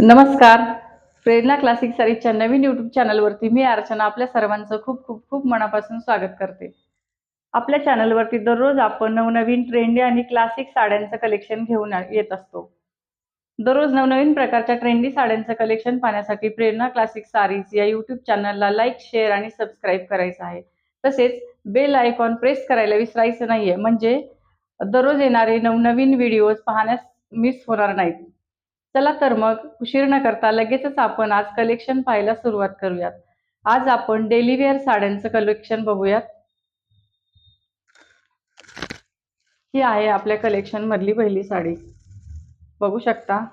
नमस्कार. प्रेरणा क्लासिक सारीच्या नवीन युट्यूब चॅनलवरती मी अर्चना आपल्या सर्वांचं खूप खूप खूप मनापासून स्वागत करते. आपल्या चॅनलवरती दररोज आपण नवनवीन ट्रेंडी आणि क्लासिक साड्यांचं कलेक्शन घेऊन येत असतो. दररोज नवनवीन प्रकारच्या ट्रेंडी साड्यांचं कलेक्शन पाहण्यासाठी प्रेरणा क्लासिक सारीज या युट्यूब चॅनलला लाईक शेअर आणि सबस्क्राईब करायचं आहे. तसेच बेल आयकॉन प्रेस करायला विसरायचं नाहीये. म्हणजे दररोज येणारे नवनवीन व्हिडिओज पाहण्यास मिस होणार नाहीत. चला तर मग उशीर न करता लगेचच आपण आज कलेक्शन पाहायला सुरुवात करूयात. आज आपण डेली वेअर साड्यांचं कलेक्शन बघूयात. ही आहे आपल्या कलेक्शन मधली पहिली साडी. बघू शकता.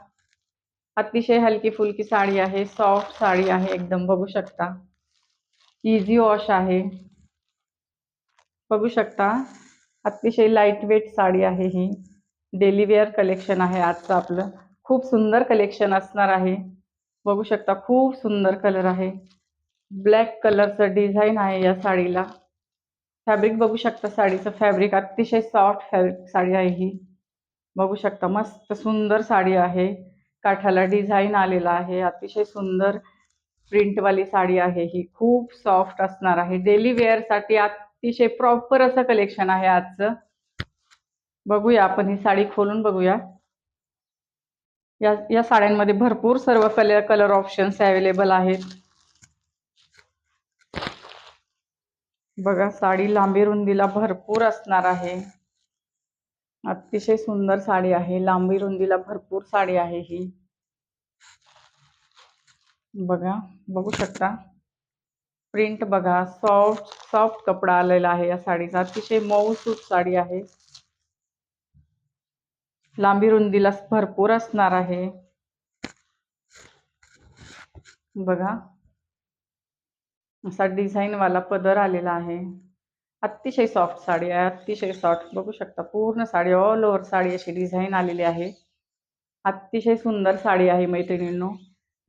अतिशय हलकी फुलकी साडी आहे सॉफ्ट साडी आहे एकदम बघू शकता. इझी वॉश आहे. बघू शकता. अतिशय लाइट वेट साडी आहे ही. डेली वेअर कलेक्शन आहे आजचं आपलं. खूप सुंदर कलेक्शन असणार आहे. बघू शकता खूप सुंदर कलर आहे. ब्लॅक कलरचं डिझाईन आहे या साडीला. फॅब्रिक बघू शकता साडीचं फॅब्रिक अतिशय सॉफ्ट फॅब्रिक साडी आहे ही. बघू शकता मस्त सुंदर साडी आहे. काठाला डिझाईन आलेला आहे. अतिशय सुंदर प्रिंटवाली साडी आहे ही. खूप सॉफ्ट असणार आहे. डेली वेअरसाठी अतिशय प्रॉपर असं कलेक्शन आहे आजचं. बघूया आपण ही साडी खोलून बघूया. या या साड्यांमध्ये भरपूर सर्व कलर कलर ऑप्शन्स अवेलेबल आहेत. बघा साडी लांबी रुंदीला भरपूर असणार आहे. अतिशय सुंदर साडी आहे. लांबी रुंदीला भरपूर साडी आहे ही. बघा बघू शकता. प्रिंट बघा सॉफ्ट सॉफ्ट कपडा आलेला आहे या साडीचा. अतिशय मऊ सूत साडी आहे. लांबी रुंदीला भरपूर असणार आहे. बघा. असा डिझाईनवाला पदर आलेला आहे. अतिशय सॉफ्ट साडी आहे. अतिशय सॉफ्ट. बघू शकता पूर्ण साडी ऑल ओव्हर साडी अशी डिझाईन आलेली आहे. अतिशय सुंदर साडी आहे मैत्रिणींनो.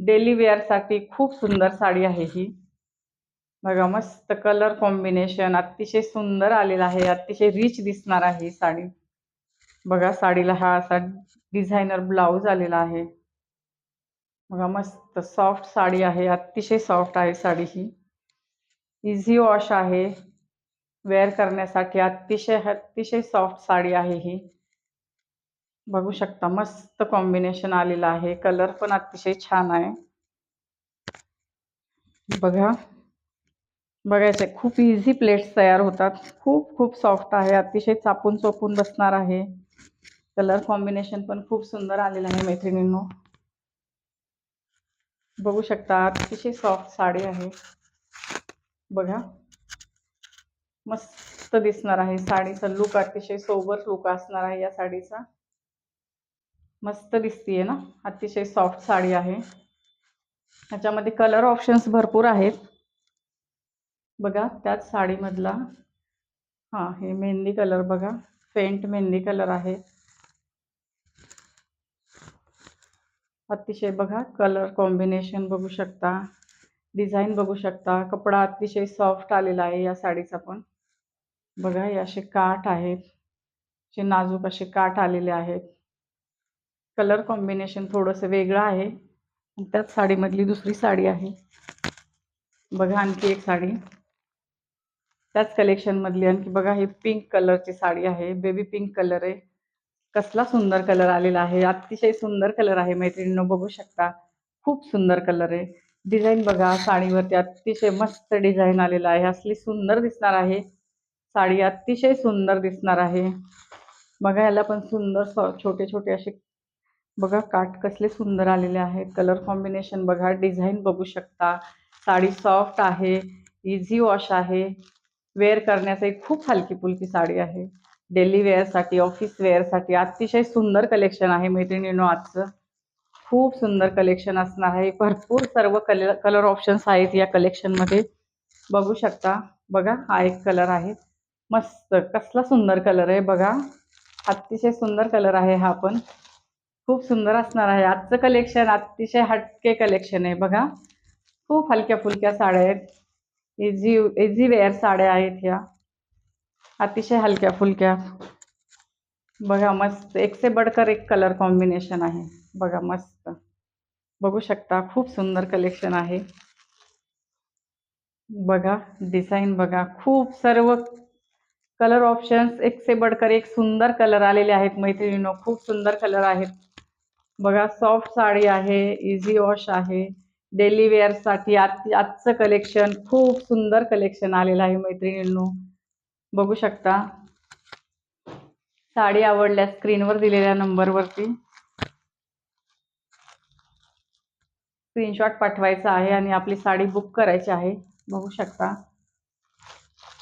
डेली वेअरसाठी खूप सुंदर साडी आहे ही. बघा मस्त कलर कॉम्बिनेशन अतिशय सुंदर आलेला आहे. अतिशय रिच दिसणार आहे ही साडी. बघा साडीला हा असा डिझायनर ब्लाऊज आलेला आहे. बघा मस्त सॉफ्ट साडी आहे अतिशय सॉफ्ट आहे साडी ही. इझी वॉश आहे. वेअर करण्यासाठी अतिशय अतिशय सॉफ्ट साडी आहे ही. बघू शकता मस्त कॉम्बिनेशन आलेलं आहे. कलर पण अतिशय छान आहे. बघा. बघायचं खूप इझी प्लेट्स तयार होतात. खूप खूप सॉफ्ट आहे. अतिशय चापून चोपून बसणार आहे. कलर कॉम्बिनेशन पण खूप सुंदर आलेलं आहे मैत्रिणींनो. बघू शकता अतिशय सॉफ्ट साडी आहे. बघा. मस्त दिसणार आहे साडीचा लुक अतिशय सोबर लुक असणार आहे या साडीचा. मस्त दिसतीये ना? अतिशय सॉफ्ट साडी आहे. ह्याच्यामध्ये कलर ऑप्शन्स भरपूर आहेत. बघा त्याच साडीमधला हां हे मेहंदी कलर बघा. फेंट मेहंदी कलर आहे अतिशय बघा कलर कॉम्बिनेशन बघू शकता डिझाईन बघू शकता, कपडा अतिशय सॉफ्ट आलेला आहे या साडीचा बघा, हे नाजूक आलेले आहेत. कलर कॉम्बिनेशन थोडंसं आहे आणि त्याच साडीमधली दुसरी साडी बघा आणखी एक साडी. त्याच कलेक्शनमधली आणखी बघा हे पिंक कलरची साडी आहे. बेबी पिंक कलर आहे. कसला सुंदर कलर आलेला आहे. अतिशय सुंदर कलर आहे मैत्रिणीनं. बघू शकता. खूप सुंदर कलर आहे. डिझाईन बघा साडीवरती अतिशय मस्त डिझाईन आलेला आहे. असली सुंदर दिसणार आहे. साडी अतिशय सुंदर दिसणार आहे. बघा याला पण सुंदर सॉ छोटे छोटे असे बघा काठ कसले सुंदर आलेले आहेत. कलर कॉम्बिनेशन बघा डिझाईन बघू शकता. साडी सॉफ्ट आहे. इझी वॉश आहे. वेअर करण्यासाठी खूप हलकी फुलकी साडी आहे. डेली वेअरसाठी ऑफिस वेअरसाठी अतिशय सुंदर कलेक्शन आहे मैत्रिणीनो आजचं. खूप सुंदर कलेक्शन असणार आहे. भरपूर सर्व कलर कलर ऑप्शन्स आहेत या कलेक्शनमध्ये बघू शकता. बघा हा एक कलर आहे. मस्त कसला सुंदर कलर आहे बघा. अतिशय सुंदर कलर आहे हा पण. खूप सुंदर असणार आहे. आजचं कलेक्शन अतिशय हटके कलेक्शन आहे बघा. खूप हलक्या फुलक्या साड्या आहेत. इझी इझी वेअर साड्या आहेत ह्या अतिशय हलक्या फुलक्या. बघा, मस्त. एक से बडकर एक कलर कॉम्बिनेशन आहे. बघा, मस्त. बघू शकता, खूप सुंदर कलेक्शन आहे. बघा डिझाईन बघा. खूप सर्व कलर ऑप्शन्स एक से बढ़कर एक सुंदर कलर आलेले आहेत मैत्रिणींनो. खूप सुंदर कलर आहेत. बघा सॉफ्ट साडी आहे इझी वॉश आहे. डेली वेअरसाठी आज आजचं कलेक्शन खूप सुंदर कलेक्शन आलेलं आहे मैत्रिणींनो. बघू शकता. साडी आवडल्यास स्क्रीनवर दिलेल्या नंबरवरती स्क्रीनशॉट पाठवायचा आहे आणि आपली साडी बुक करायची आहे. बघू शकता.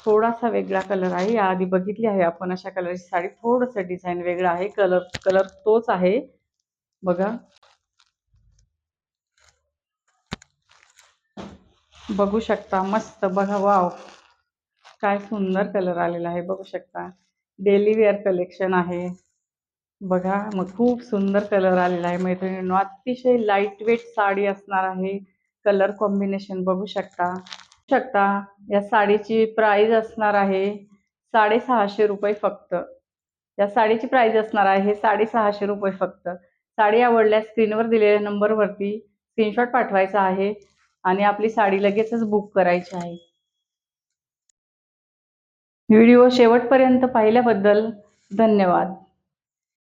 थोडासा वेगळा कलर आहे. याआधी बघितली आहे आपण अशा कलरची साडी. थोडंसं डिझाईन वेगळं आहे. कलर कलर तोच आहे. बघा. बघू शकता मस्त. बघा वाव. काय सुंदर कलर आलेला आहे बघू शकता. डेली वेअर कलेक्शन आहे. बघा मग खूप सुंदर कलर आलेला आहे मैत्रिणींनो. अतिशय लाइट वेट साडी असणार आहे. कलर कॉम्बिनेशन बघू शकता. शकता या साडीची प्राइस असणार आहे साडेसहाशे रुपये फक्त. या साडीची प्राइस असणार आहे साडेसहाशे रुपये फक्त. साडी आवडल्यास स्क्रीनवर दिलेल्या नंबरवरती स्क्रीनशॉट पाठवायचा आहे. आणि आपली साडी लगेचच बुक करायची आहे. व्हिडिओ शेवटपर्यंत पाहिल्याबद्दल धन्यवाद.